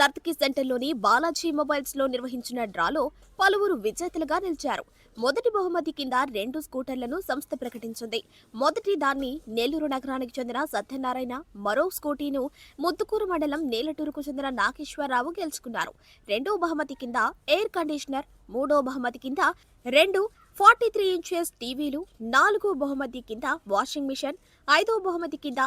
నర్తకి సెంటర్లోని బాలాజీ మొబైల్స్లో నిర్వహించిన డ్రాలో పలువురు విజేతలుగా నిలిచారు. మొదటి బహుమతి కింద రెండు స్కూటర్లను సంస్థ ప్రకటించింది. మొదటి దాన్ని నెల్లూరు నగరానికి చెందిన సత్యనారాయణ మరో స్కూటీను ముద్దుకూరు మండలం నేలటూరుకు చెందిన నాగేశ్వరరావు గెలుచుకున్నారు. రెండో బహుమతి కింద ఎయిర్ కండిషనర్ మూడో బహుమతి కింద రెండు ఫార్టీ త్రీ ఇంచెస్ టీవీలు నాలుగో బహుమతి కింద వాషింగ్ మిషన్ ఐదో బహుమతి కింద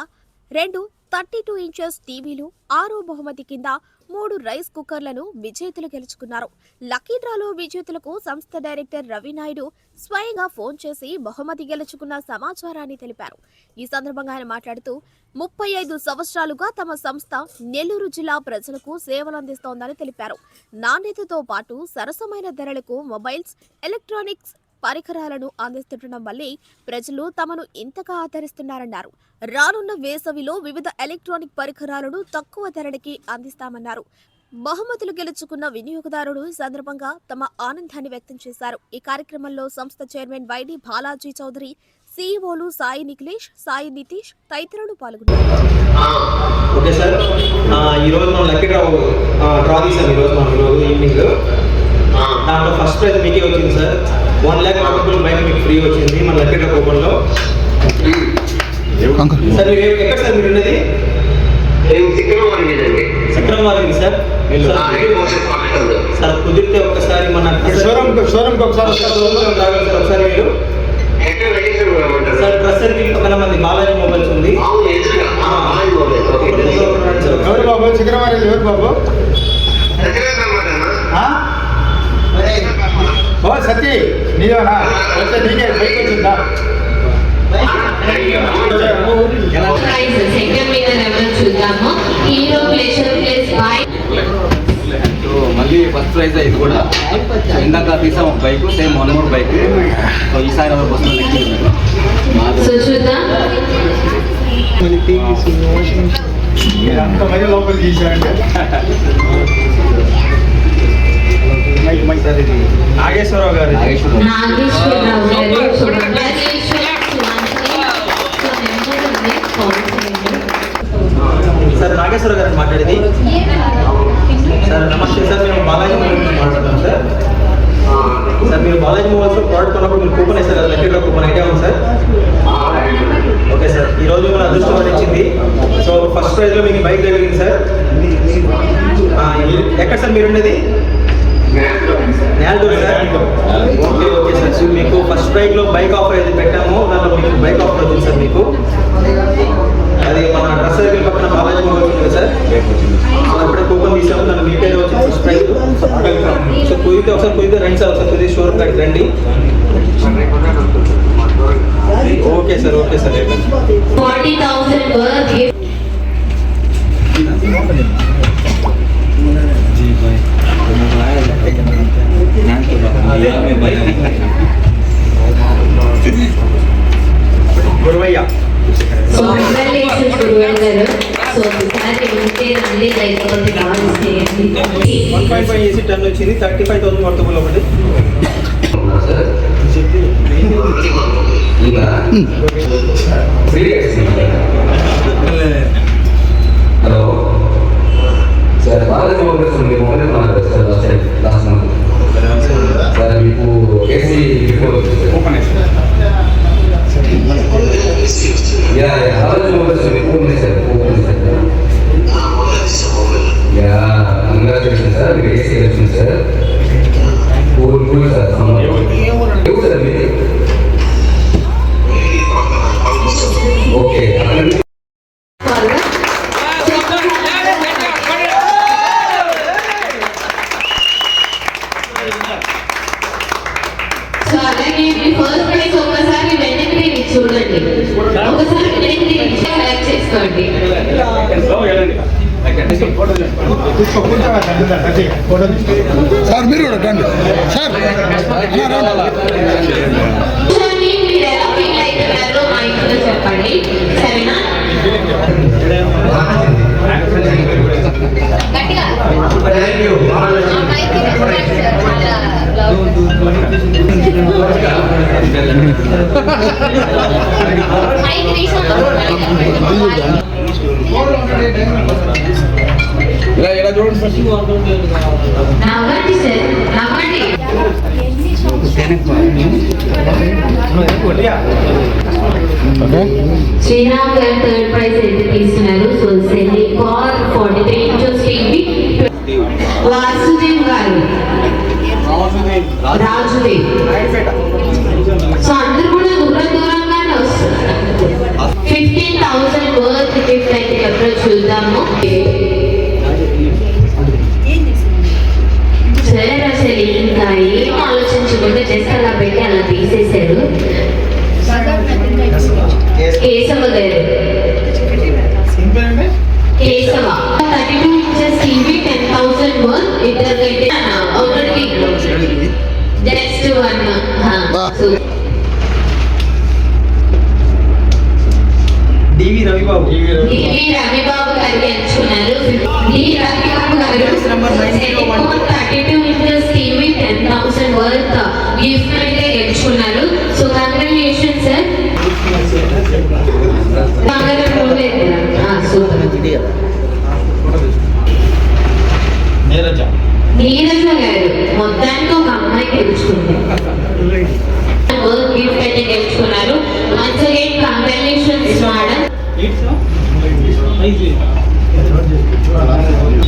రెండు థర్టీ టూ ఇంచెస్ టీవీలు ఆరో బహుమతి కింద మూడు రైస్ కుక్కర్లను విజేతలు గెలుచుకున్నారు. లక్కీ డ్రాలో విజేతలకు సంస్థ డైరెక్టర్ రవినాయుడు స్వయంగా ఫోన్ చేసి బహుమతి గెలుచుకున్న సమాచారాన్ని తెలిపారు. ఈ సందర్భంగా ఆయన మాట్లాడుతూ ముప్పై ఐదు సంవత్సరాలుగా తమ సంస్థ నెల్లూరు జిల్లా ప్రజలకు సేవలు అందిస్తోందని తెలిపారు. నాణ్యతతో పాటు సరసమైన ధరలకు మొబైల్స్ ఎలక్ట్రానిక్స్ పరికరాలను అందిస్తుండడం వల్లే ప్రజలు తమను ఇంతగా ఆదరిస్తున్నారన్నారు. రానున్న వేసవిలో వివిధ ఎలక్ట్రానిక్ పరికరాలను తక్కువ ధరలకి అందిస్తామన్నారు. బహుమతులు గెలుచుకున్న వినియోగదారుడు సందర్భంగా తమ ఆనందాన్ని వ్యక్తం చేశారు. ఈ కార్యక్రమంలో సంస్థ chairman Y D Balaji Chowdary సీఈఓలు Sai Nikhilesh Sai Nitish తదితరులు పాల్గొన్నారు. Okay sir. ఈరోజు మనం లక్కీ డ్రా డ్రా తీసాం. ఈరోజు మనం ఈరోజు ఈవినింగ్. దాంట్లో ఫస్ట్ ప్రైజ్ మీకే వచ్చింది సార్ వన్ ల్యాక్ వాటబుల్ బైక్ మీకు ఫ్రీ వచ్చింది మన లక్కీ డ్రా కూపన్లో సార్ మీరు ఎక్కడ సార్ మీరు ఉన్నది? సక్రమవారికి సార్ సార్ కుదిరితే ఒక్కసారి మన షోరూమ్ షోరూమ్ ఒకసారి ఒకసారి మీరు ఎక్కడ రిజిస్టర్ కావాలంటారు సార్ డ్రెస్ సర్కిల్ పక్కన మంది బాలాజీ మొబైల్స్ ఉంది. ఎవరు బాబు? చిక్కరవారి ఎవరు బాబు? ఓ సతీ నీవేనా? వచ్చే నీకే బైక్ వచ్చిందా? చూద్దాము హీరో ప్లేస్ మళ్ళీ ఫస్ట్ ప్రైజ్ ఇది కూడా. ఇందాక తీసాం ఒక bike same one more bike so ఈసారి నెక్స్ట్ సో చూద్దాం మీరు అంత మరీ లోపల ఇది నాగేశ్వరరావు గారు నాగేశ్వరరావు నాగేశ్వరరావు గారు సార్ నాగేశ్వర మాట్లాడేది. సార్ నమస్తే సార్ మేము బాలాజీ మొబైల్ మాట్లాడుతున్నాం సార్ సార్ మీరు బాలాజీ మొబైల్స్లో ప్రోడక్ట్ కొన్నప్పుడు మీరు కూపన్ వేస్తారు కదా లక్కీ కూపన్ ఐడియా ఉంది సార్ ఓకే సార్ ఈ రోజు మన అదృష్టం వచ్చింది సో ఫస్ట్ ప్రైజ్లో మీకు బైక్ తగిలింది సార్ ఎక్కడ సార్ మీరు Nellore sir. Okay okay sir. So మీకు ఫస్ట్ ప్రైజ్లో బైక్ ఆఫర్ ఏది పెట్టామో దాంట్లో మీకు బైక్ ఆఫర్ వచ్చింది సార్ మీకు. అది మన డ్రెస్ సర్కిల్ పక్కన బాలాజీ మొబైల్ ఉంది కదా సార్. అప్పుడే కూపన్ తీసాము దాన్ని మీకైతే వచ్చింది ఫస్ట్ ప్రైజ్ సో కుదిరితే ఒకసారి కుదిరితే రండి సార్ ఒకసారి కుదిరి షోరూమ్ కాడికి రండి. Okay sir okay sir forty thousand Guruvayya so congratulations గారు సో ఉంటే చేయండి one point five AC ton వచ్చింది థర్టీ ఫైవ్ థౌసండ్ పడుతుంది ఒకటి హలో సార్ బాగా mobile mobile last last month sir మీకు ఏసీ బిఫోర్ సార్ మీరు కూడా రండి సార్ అన్నా, రండి. కూర్చొని మీరు ఎలా ఫీల్ అవుతున్నారో మైండ్లో చెప్పండి సరేనా గట్టిగా ఇలా ఇలా నవ్వండి సార్ నవ్వండి ఓకే శ్రీరామ్ గారు థర్డ్ ప్రైజ్ అయితే తీసుకున్నారు సో సెల్లి car forty three inches TV Vasudev గారు రాజుదేవ్ సో అందరు కూడా దూర దూరంగానే వస్తున్నారు ఫిఫ్టీన్ థౌసండ్ వర్త్ గిఫ్ట్ అయితే ఎప్పుడో చూద్దాము ఆలోచించకుండా జస్ట్ అలా పెట్టి అలా తీసేశారు. కేశవ గారు. Keshava. Thirty two inches TV ten thousand worth ఇద్దరికైతే ఒకరికి just one DV Ravibabu. DV Ravibabu. Madhavarao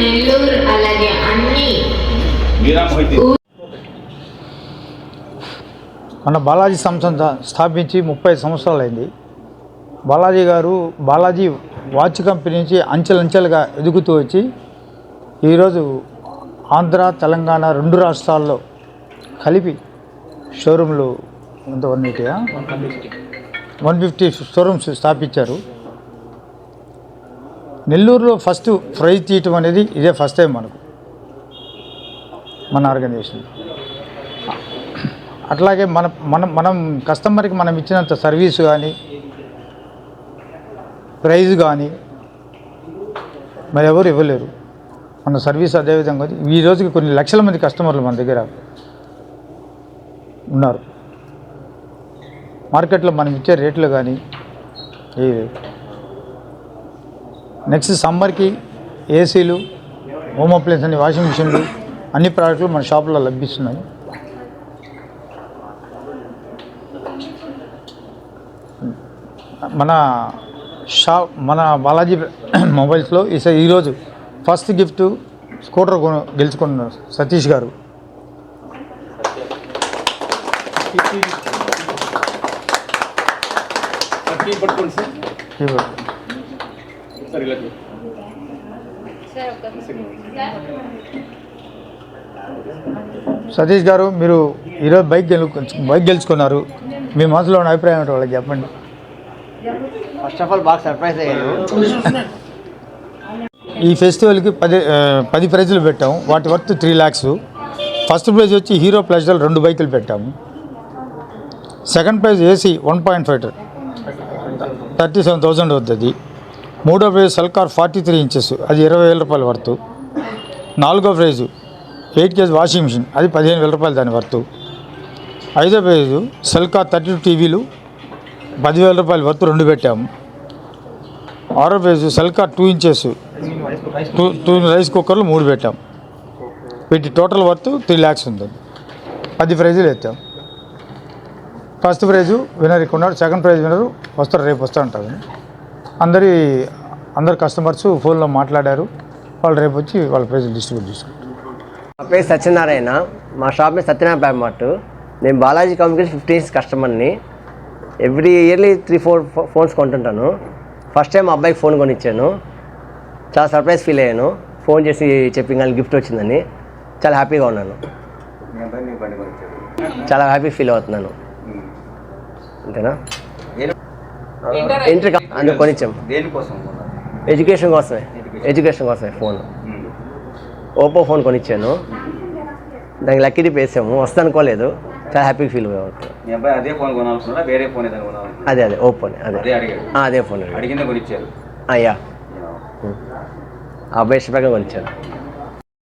Nellore అలాగే అన్ని మన బాలాజీ సంస్థ స్థాపించి ముప్పై సంవత్సరాలైంది. బాలాజీ గారు బాలాజీ వాచ్ కంపెనీ నుంచి అంచెలంచెలుగా ఎదుగుతూ వచ్చి ఈరోజు ఆంధ్ర తెలంగాణ రెండు రాష్ట్రాల్లో కలిపి షోరూంలు ఎంత వన్ ఎయిటీయా? వన్ ఫిఫ్టీ షోరూమ్స్ స్థాపించారు. నెల్లూరులో ఫస్ట్ ప్రైజ్ తీయటం అనేది ఇదే ఫస్ట్ టైం మనకు. మన ఆర్గనైజేషన్ అట్లాగే మన మనం మనం కస్టమర్కి మనం ఇచ్చినంత సర్వీస్ కానీ ప్రైజ్ కానీ మరి ఎవరు ఇవ్వలేరు. మన సర్వీస్ అదేవిధంగా ఈ రోజుకి కొన్ని లక్షల మంది కస్టమర్లు మన దగ్గర ఉన్నారు. మార్కెట్లో మనం ఇచ్చే రేట్లు కానీ ఏ నెక్స్ట్ సమ్మర్కి ఏసీలు హోమ్ అప్లయన్స్ అన్ని వాషింగ్ మిషన్లు అన్ని ప్రోడక్ట్లు మన షాప్లో లభిస్తున్నాయి. మన షాప్ మన బాలాజీ మొబైల్స్లో ఈ ఈరోజు ఫస్ట్ గిఫ్ట్ స్కూటర్ కొను గెలుచుకున్న సతీష్ గారు. సతీష్ గారు మీరు ఈరోజు బైక్ గెలు బైక్ గెలుచుకున్నారు. మీ మనసులో ఉన్న అభిప్రాయం ఏంటో వాళ్ళకి చెప్పండి. ఫస్ట్ ఆఫ్ ఆల్ బాగా సర్ప్రైజ్ అయ్యారు. ఈ ఫెస్టివల్కి పది పది ప్రైజులు పెట్టాము వాటి worth three lakhs first prize వచ్చి హీరో ప్లస్డల్ రెండు బైకులు పెట్టాము second prize AC one point five thirty seven thousand అవుతుంది మూడో ప్రైజ్ సల్కార్ ఫార్టీ త్రీ ఇంచెస్. అది ఇరవై వేల రూపాయల వర్త్. నాలుగో prize eight KG washing machine. అది పదిహేను వేల రూపాయలు దాని వర్తు. ఐదో ప్రైజు సల్కార్ థర్టీ టూ టీవీలు పదివేల రూపాయల వర్త్ రెండు పెట్టాము. ఆరో prize సల్కార్ two inches. Two two rice కుక్కర్లు మూడు పెట్టాం వీటి టోటల్ వర్త్ త్రీ ల్యాక్స్ ఉంది. పది ప్రైజులు ఎత్తాం. ఫస్ట్ ప్రైజు వినర్ ఇక్కడ ఉన్నాడు. సెకండ్ ప్రైజ్ వినరు వస్తారు రేపు వస్తూ ఉంటారు. అందరి అందరు కస్టమర్స్ ఫోన్లో మాట్లాడారు. వాళ్ళు రేపు వచ్చి వాళ్ళ ప్రైజులు డిస్ట్రిబ్యూట్ చేసుకుంటారు. నా పేరు సత్యనారాయణ. మా షాప్ మీద సత్యనారాయణ ప్యాన్ మార్ట్ నేను బాలాజీ కమ్యూనికేషన్ ఫిఫ్టీ ఇయర్స్ కస్టమర్ని every yearly three four phones కొంటుంటాను. First time మా అబ్బాయికి ఫోన్ కొనిచ్చాను. చాలా సర్ప్రైజ్ ఫీల్ అయ్యాను. ఫోన్ చేసి చెప్పి కానీ గిఫ్ట్ వచ్చిందని చాలా హ్యాపీగా ఉన్నాను. చాలా హ్యాపీ ఫీల్ అవుతున్నాను. అంతేనా? ఇంటర్ అందుకు కొనిచ్చాం. దేనికోసం? ఎడ్యుకేషన్ కోసమే. ఎడ్యుకేషన్ కోసమే ఫోన్ ఓపో ఫోన్ కొనిచ్చాను. దానికి లక్కీ డిప్ వేసాము. వస్తా అనుకోలేదు చాలా హ్యాపీ ఫీల్ అదే ఫోన్ కొనాల్సిన వేరే ఫోన్ అదే అదే ఓపోనే అదే. అదే ఫోన్ అడిగిందే కొనిచ్చారు. అయ్యా. ఆ అబ్బాయి ఇష్టపడగా కొనిచ్చాను